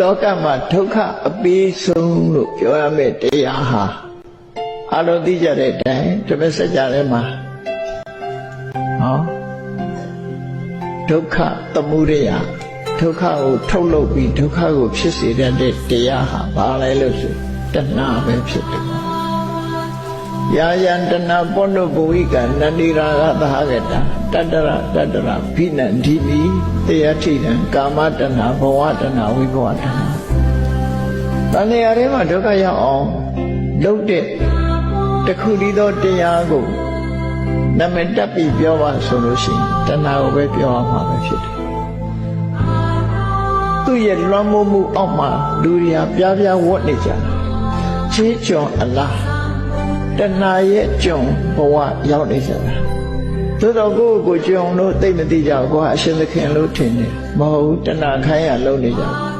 လောကမှာဒုက္ခအပေးဆုံးလို့ပြောရမယ့်တရားဟာအလုံးသိကြတဲ့အတိုင်းဓမ္မစကြာထဲမှာဟောဒုက္ခသမုဒယဒုက္ခကိုထုတ်လုပ်ပြီးဒုက္ခကိုဖြစ်စေတတ်တဲ့တရားဟာဘာလဲလို့ဆိုတဏှာပဲဖြစ်တယ် ယာယံတဏပောနုဘဝိကနန္ဒီရာဂသဟကတတတ္တရတတ္တရဘိနန္ဒီမိတရားထိတံကာမတဏဘဝတဏဝိဘဝတဏတဏှာထဲမှာဒုက္ခရောက်အောင်လုပ်တဲ့တခုတည်းသောတရားကိုနာမည်တက်ပြီးပြောပါဆိုလို့ရှိရင်တဏှာကိုပဲပြောရမှာပဲဖြစ်တယ်သူ့ရဲ့လွမ်းမိုးမှုအောက်မှာလူတွေဟာပြားပြားဝတ်နေကြတာချေးကျွန်အလား တဏှာရဲ့ကျွန်ဘဝရောက်နေကြတာသို့တော့ကိုယ့်ကိုယ်ကိုကျွန်လို့သိမသိကြဘူးကိုကအရှင်သခင်လို့ထင်တယ်မဟုတ်ဘူးတဏှာခိုင်းရလုံးနေကြတယ်